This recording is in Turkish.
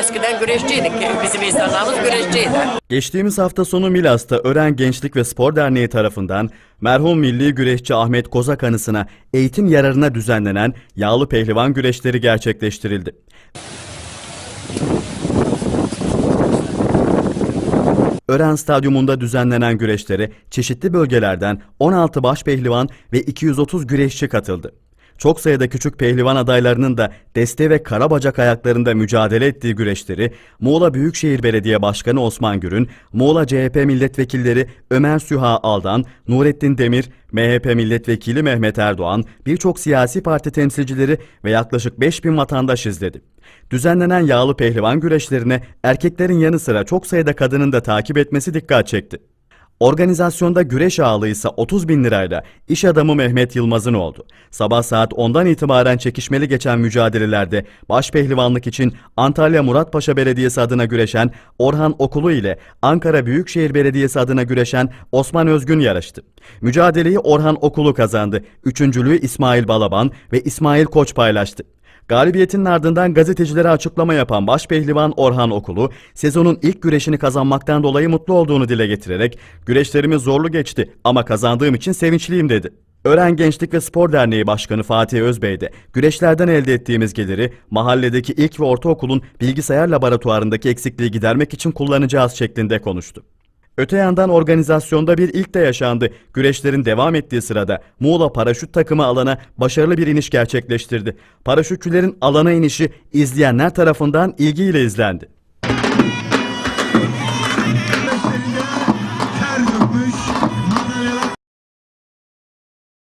Eskiden güreşçiydik. Bizim insanlarımız güreşçiydi. Geçtiğimiz hafta sonu Milas'ta Ören Gençlik ve Spor Derneği tarafından merhum milli güreşçi Ahmet Kozak anısına eğitim yararına düzenlenen yağlı pehlivan güreşleri gerçekleştirildi. Ören Stadyumunda düzenlenen güreşlere çeşitli bölgelerden 16 baş pehlivan ve 230 güreşçi katıldı. Çok sayıda küçük pehlivan adaylarının da deste ve karabacak ayaklarında mücadele ettiği güreşleri Muğla Büyükşehir Belediye Başkanı Osman Gürün, Muğla CHP milletvekilleri Ömer Süha Aldan, Nurettin Demir, MHP milletvekili Mehmet Erdoğan, birçok siyasi parti temsilcileri ve yaklaşık 5000 vatandaş izledi. Düzenlenen yağlı pehlivan güreşlerine erkeklerin yanı sıra çok sayıda kadının da takip etmesi dikkat çekti. Organizasyonda güreş ağırlığı ise 30 bin lirayla iş adamı Mehmet Yılmaz'ın oldu. Sabah saat 10'dan itibaren çekişmeli geçen mücadelelerde baş pehlivanlık için Antalya Muratpaşa Belediyesi adına güreşen Orhan Okulu ile Ankara Büyükşehir Belediyesi adına güreşen Osman Özgün yarıştı. Mücadeleyi Orhan Okulu kazandı. Üçüncülüğü İsmail Balaban ve İsmail Koç paylaştı. Galibiyetinin ardından gazetecilere açıklama yapan başpehlivan Orhan Okulu, sezonun ilk güreşini kazanmaktan dolayı mutlu olduğunu dile getirerek, güreşlerimiz zorlu geçti ama kazandığım için sevinçliyim dedi. Ören Gençlik ve Spor Derneği Başkanı Fatih Özbey de güreşlerden elde ettiğimiz geliri mahalledeki ilk ve ortaokulun bilgisayar laboratuvarındaki eksikliği gidermek için kullanacağız şeklinde konuştu. Öte yandan organizasyonda bir ilk de yaşandı. Güreşlerin devam ettiği sırada Muğla paraşüt takımı alana başarılı bir iniş gerçekleştirdi. Paraşütçülerin alana inişi izleyenler tarafından ilgiyle izlendi. Ter